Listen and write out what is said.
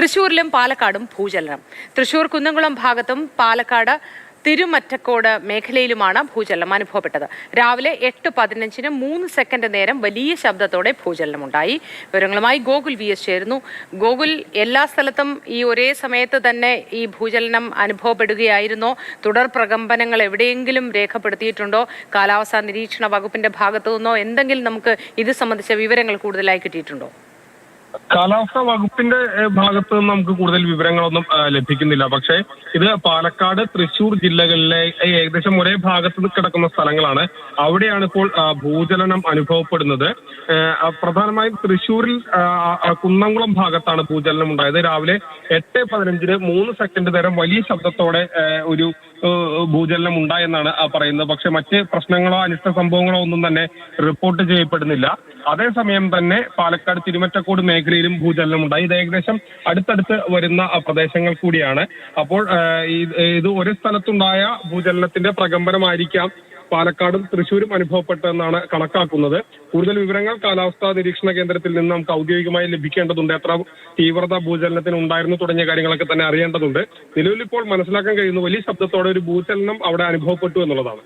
തൃശൂരിലും പാലക്കാടും ഭൂചലനം. തൃശൂർ കുന്നംകുളം ഭാഗത്തും പാലക്കാട് തിരുമറ്റക്കോട് മേഖലയിലുമാണ് ഭൂചലനം അനുഭവപ്പെട്ടത്. രാവിലെ എട്ട് പതിനഞ്ചിന് മൂന്ന് സെക്കൻഡ് നേരം വലിയ ശബ്ദത്തോടെ ഭൂചലനമുണ്ടായി. വിവരങ്ങളുമായി ഗോകുൽ വി എസ് ചേരുന്നു. ഗോകുൽ എല്ലാ സ്ഥലത്തും ഈ ഒരേ സമയത്ത് തന്നെ ഈ ഭൂചലനം അനുഭവപ്പെടുകയായിരുന്നോ? തുടർ പ്രകമ്പനങ്ങൾ എവിടെയെങ്കിലും രേഖപ്പെടുത്തിയിട്ടുണ്ടോ? കാലാവസ്ഥാ നിരീക്ഷണ വകുപ്പിന്റെ ഭാഗത്തു നിന്നോ? എന്തെങ്കിലും നമുക്ക് ഇത് സംബന്ധിച്ച വിവരങ്ങൾ കൂടുതലായി കിട്ടിയിട്ടുണ്ടോ? കാലാവസ്ഥാ വകുപ്പിന്റെ ഭാഗത്ത് നിന്ന് നമുക്ക് കൂടുതൽ വിവരങ്ങളൊന്നും ലഭിക്കുന്നില്ല. പക്ഷെ ഇത് പാലക്കാട് തൃശൂർ ജില്ലകളിലെ ഏകദേശം ഒരേ ഭാഗത്ത് കിടക്കുന്ന സ്ഥലങ്ങളാണ്. അവിടെയാണ് ഇപ്പോൾ ഭൂചലനം അനുഭവപ്പെടുന്നത്. പ്രധാനമായും തൃശൂരിൽ കുന്നംകുളം ഭാഗത്താണ് ഭൂചലനം ഉണ്ടായത്. രാവിലെ എട്ട് പതിനഞ്ചിന് മൂന്ന് സെക്കൻഡ് നേരം വലിയ ശബ്ദത്തോടെ ഒരു ഭൂചലനം ഉണ്ടായെന്നാണ് പറയുന്നത്. പക്ഷെ മറ്റ് പ്രശ്നങ്ങളോ അനിഷ്ട സംഭവങ്ങളോ ഒന്നും തന്നെ റിപ്പോർട്ട് ചെയ്യപ്പെടുന്നില്ല. അതേസമയം തന്നെ പാലക്കാട് തിരുമറ്റക്കോട് മേഖലയിലും ഭൂചലനം ഉണ്ടായി. ഇത് ഏകദേശം അടുത്തടുത്ത് വരുന്ന പ്രദേശങ്ങൾ കൂടിയാണ്. അപ്പോൾ ഇത് ഒരു സ്ഥലത്തുണ്ടായ ഭൂചലനത്തിന്റെ പ്രകമ്പനമായിരിക്കാം പാലക്കാടും തൃശ്ശൂരും അനുഭവപ്പെട്ടതെന്നാണ് കണക്കാക്കുന്നത്. കൂടുതൽ വിവരങ്ങൾ കാലാവസ്ഥാ നിരീക്ഷണ കേന്ദ്രത്തിൽ നിന്ന് നമുക്ക് ഔദ്യോഗികമായി ലഭിക്കേണ്ടതുണ്ട്. എത്ര തീവ്രത ഭൂചലനത്തിന് ഉണ്ടായിരുന്നു തുടങ്ങിയ കാര്യങ്ങളൊക്കെ തന്നെ അറിയേണ്ടതുണ്ട്. നിലവിൽ ഇപ്പോൾ മനസ്സിലാക്കാൻ കഴിയുന്ന വലിയ ശബ്ദത്തോടെ ഒരു ഭൂചലനം അവിടെ അനുഭവപ്പെട്ടു എന്നുള്ളതാണ്.